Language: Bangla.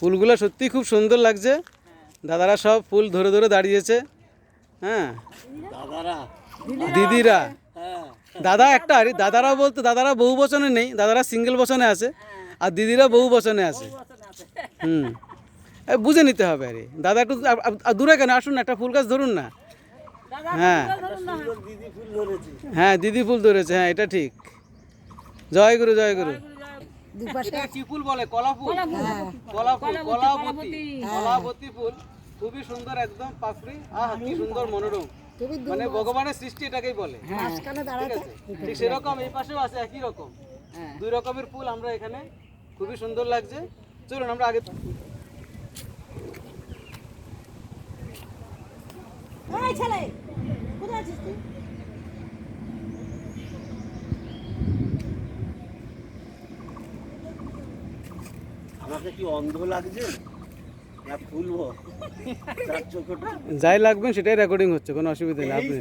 ফুলগুলো সত্যি খুব সুন্দর লাগছে। দাদারা সব ফুল ধরে ধরে দাঁড়িয়েছে। হ্যাঁ। দাদারা। দিদিরা। হ্যাঁ। দাদা একটা আরে দাদারা বলতে দাদারা বহু বচনে নেই দাদারা সিঙ্গেল বচনে আছে আর দিদিরা বহু বচনে আছে। হুম। বুঝে নিতে হবে আরে। দাদা একটু দূরে কেন? আসুন না একটা ফুল গাছ ধরুন না। হ্যাঁ। দিদি ফুল ধরেছে। হ্যাঁ দিদি ফুল ধরেছে হ্যাঁ এটা ঠিক। জয় গুরু জয় গুরু। কি ফুল বলে? কলা ফুল? কলা ফুল। কলাবতী কলাবতী ফুল। খুবই সুন্দর একদম পাপড়ি। আহ কি সুন্দর মনোরম। মানে ভগবানের সৃষ্টি এটাকেই বলে। ঠিক আছে? ঠিক সেরকম এই পাশেও আছে একই রকম। দুই রকমের ফুল আমরা এখানে খুবই সুন্দর লাগছে। চলুন আমরা আগে ছেলে কোথায় আছিস তুই? আমাকে কি অন্ধ লাগছে? না ফুলবো যাই লাগবেন সেটাই রেকর্ডিং হচ্ছে কোনো অসুবিধা নেই আপনি